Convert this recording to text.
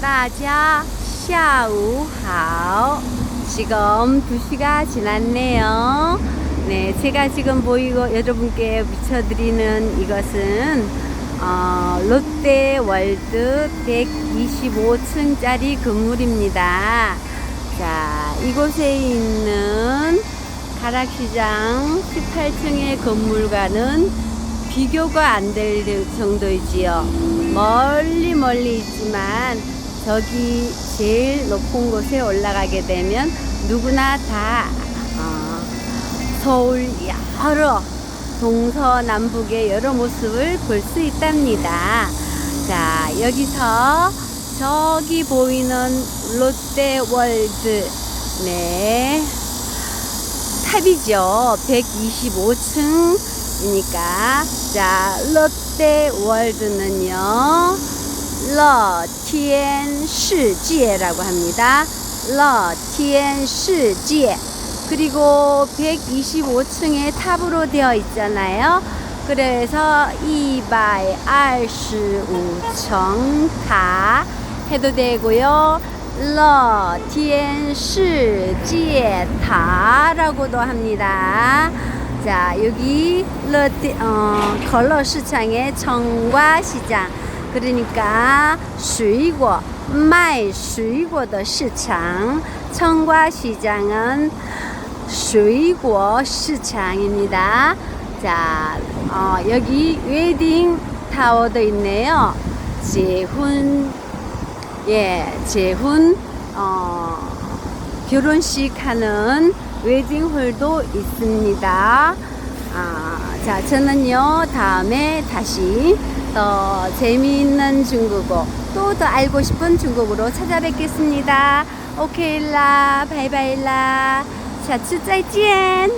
大家下午好. 지금 2시가 지났네요. 네, 제가 지금 보이고 여러분께 비춰드리는 이것은 어, 롯데월드 125층짜리 건물입니다. 자, 이곳에 있는 가락시장 18층의 건물과는 비교가 안 될 정도이지요. 멀리 멀리 있지만 저기 제일 높은 곳에 올라가게 되면 누구나 다 어, 서울 여러 동서남북의 여러 모습을 볼 수 있답니다. 자, 여기서 저기 보이는 롯데월드, 네, 탑이죠. 125층이니까. 자, 롯데월드는요, 러티엔시지라고 합니다. 러티엔시지 그리고 125층에 탑으로 되어 있잖아요. 그래서 225층 다 해도 되고요. 러티엔시지다라고도 합니다. 자, 여기 러티 어, 걸러 시장의 정과 시장 그러니까 水果卖水果的市场. 청과 시장은 水果市场입니다 자, 어, 여기 웨딩 타워도 있네요. 재훈, 예, 재훈, 어, 결혼식 하는 웨딩홀도 있습니다. 아, 자, 저는요, 다음에 다시 더 재미있는 중국어 또 더 알고 싶은 중국어로 찾아뵙겠습니다. 오케이라 바이바이라 자츠 짜이지엔